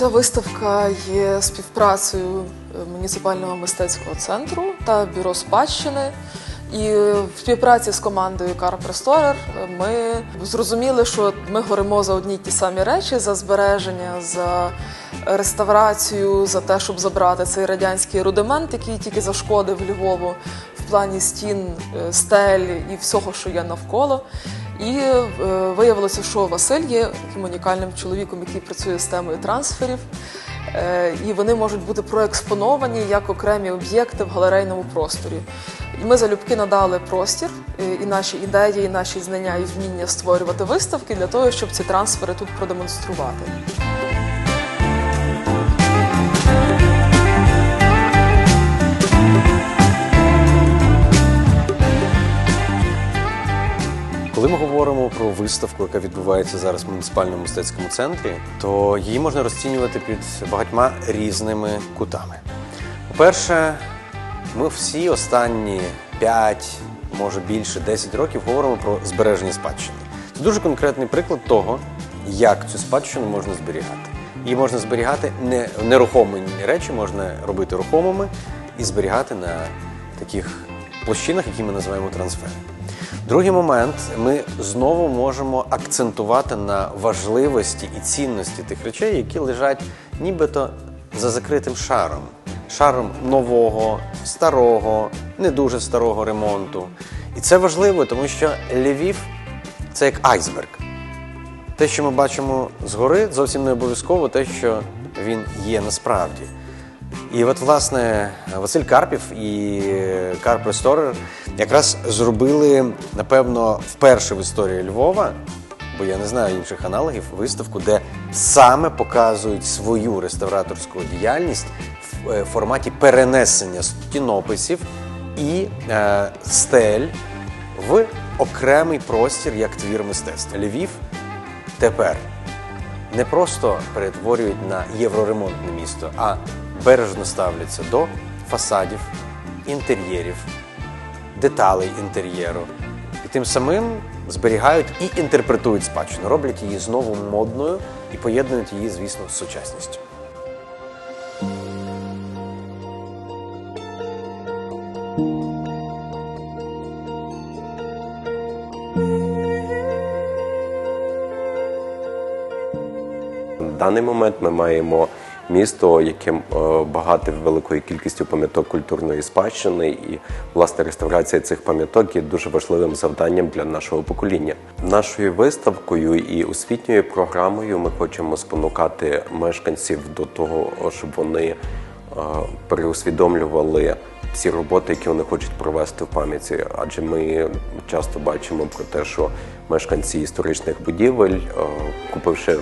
Ця виставка є співпрацею е, муніципального мистецького центру та бюро спадщини. І в співпраці з командою Car Restorer ми зрозуміли, що ми горимо за одні й ті самі речі: за збереження, за реставрацію, за те, щоб забрати цей радянський рудимент, який тільки зашкодив Львову в плані стін, е, стель і всього, що є навколо. І е, виявилося, що Василь є таким унікальним чоловіком, який працює з темою трансферів. Е, І вони можуть бути проекспоновані як окремі об'єкти в галерейному просторі. І ми залюбки надали простір е, і наші ідеї, і наші знання і вміння створювати виставки для того, щоб ці трансфери тут продемонструвати. Говоримо про виставку, яка відбувається зараз в муніципальному мистецькому центрі, то її можна розцінювати під багатьма різними кутами. По-перше, ми всі останні 5, може більше 10 років говоримо про збереження спадщини. Це дуже конкретний приклад того, як цю спадщину можна зберігати. Її можна зберігати не нерухомі речі, можна робити рухомими і зберігати на таких площинах, які ми називаємо трансфери. Другий момент ми знову можемо акцентувати на важливості і цінності тих речей, які лежать нібито за закритим шаром. Шаром нового, старого, не дуже старого ремонту. І це важливо, тому що Львів це як айсберг. Те, що ми бачимо згори, зовсім не обов'язково те, що він є насправді. І от, власне, Василь Карпів і Карп Ресторер якраз зробили, напевно, вперше в історії Львова, бо я не знаю інших аналогів, виставку, де саме показують свою реставраторську діяльність в е, форматі перенесення стінописів і е, стель в окремий простір як твір мистецтва. Львів тепер не просто перетворюють на євроремонтне місто, а бережно ставляться до фасадів, інтер'єрів, деталей інтер'єру. І тим самим зберігають і інтерпретують спадщину, роблять її знову модною і поєднують її, звісно, з сучасністю. В даний момент ми маємо місто, яке е, багате великою кількістю пам'яток культурної спадщини, і власне реставрація цих пам'яток є дуже важливим завданням для нашого покоління. Нашою виставкою і освітньою програмою ми хочемо спонукати мешканців до того, щоб вони е, переусвідомлювали ці роботи, які вони хочуть провести в пам'яті. Адже ми часто бачимо про те, що мешканці історичних будівель, е, купивши е,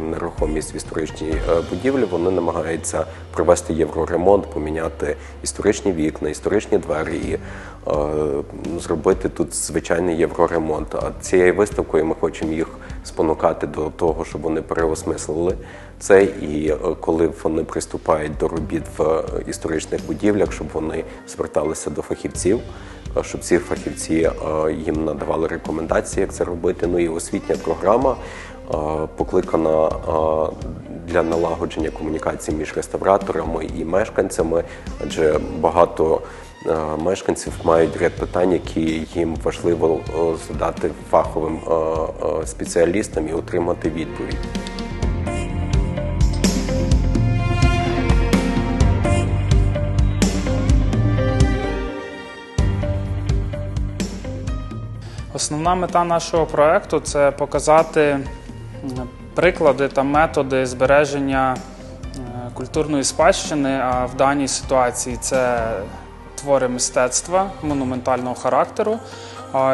нерухомість в історичній е, будівлі, вони намагаються провести євроремонт, поміняти історичні вікна, історичні двері і е, зробити тут звичайний євроремонт. А цією виставкою ми хочемо їх спонукати до того, щоб вони переосмислили це, і е, коли вони приступають до робіт в е, історичних будівлях, щоб вони зверталися до фахівців, е, щоб ці фахівці їм надавали рекомендації, як це робити. Ну і освітня програма покликана для налагодження комунікації між реставраторами і мешканцями, адже багато мешканців мають ряд питань, які їм важливо е, задати фаховим е, е, спеціалістам і отримати відповідь. Основна мета нашого проекту це показати приклади та методи збереження культурної спадщини. А в даній ситуації це твори мистецтва монументального характеру,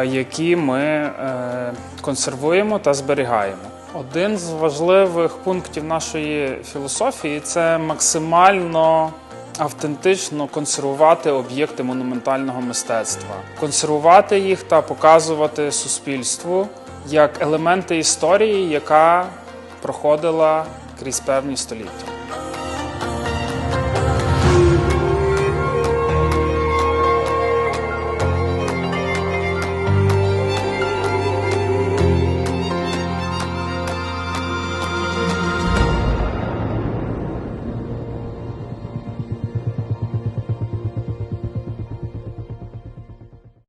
які ми е, консервуємо та зберігаємо. Один з важливих пунктів нашої філософії це максимально автентично консервувати об'єкти монументального мистецтва, консервувати їх та показувати суспільству як елементи історії, яка проходила крізь певні століття.